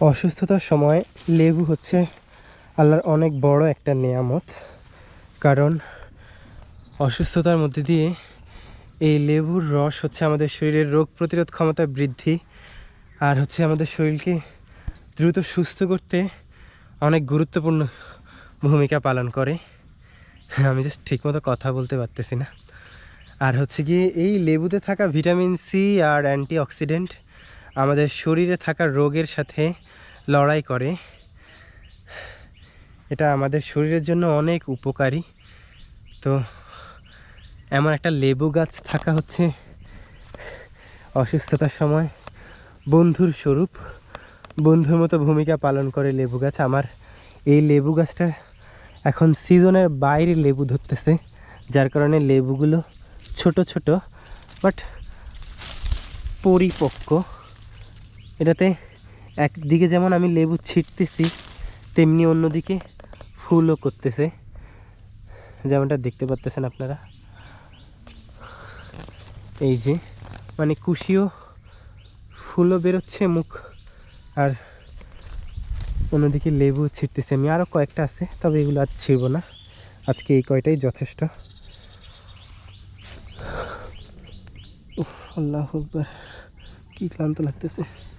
অসুস্থতার সময় লেবু হচ্ছে আল্লাহর অনেক বড় একটা নেয়ামত। কারণ অসুস্থতার মধ্যে দিয়ে এই লেবুর রস হচ্ছে আমাদের শরীরের রোগ প্রতিরোধ ক্ষমতা বৃদ্ধি আর হচ্ছে আমাদের শরীরকে দ্রুত সুস্থ করতে অনেক গুরুত্বপূর্ণ ভূমিকা পালন করে। আমি জাস্ট ঠিকমতো কথা বলতে পারতেছি না। আর হচ্ছে গিয়ে এই লেবুতে থাকা ভিটামিন সি আর অ্যান্টিঅক্সিডেন্ট আমাদের শরীরে থাকা রোগের সাথে লড়াই করে। এটা আমাদের শরীরের জন্য অনেক উপকারী। তো এমন একটা লেবু গাছ থাকা হচ্ছে অসুস্থতার সময়। বন্ধুর স্বরূপ, বন্ধুর মতো ভূমিকা পালন করে লেবু গাছ। আমার এই লেবু গাছটা এখন সিজনের বাইরে লেবু ধরতেছে, যার কারণে লেবুগুলো ছোট ছোট বাট পরিপক্ক। এটাতে একদিকে যেমন আমি লেবু ছিটতেছি, তেমনি অন্যদিকে ফুলও করতেছে। যেমনটা দেখতে পাচ্তেছেন আপনারা। এই যে মানে কুশিও ফুলও বেরোচ্ছে মুখ, আর অন্যদিকে লেবু ছিটতেছে। আমি আরও কয়েকটা আছে, তবে এগুলো আর ছিড়ব না। আজকে এই কয়টাই যথেষ্ট। আল্লাহ কি ক্লান্ত লাগতেছে।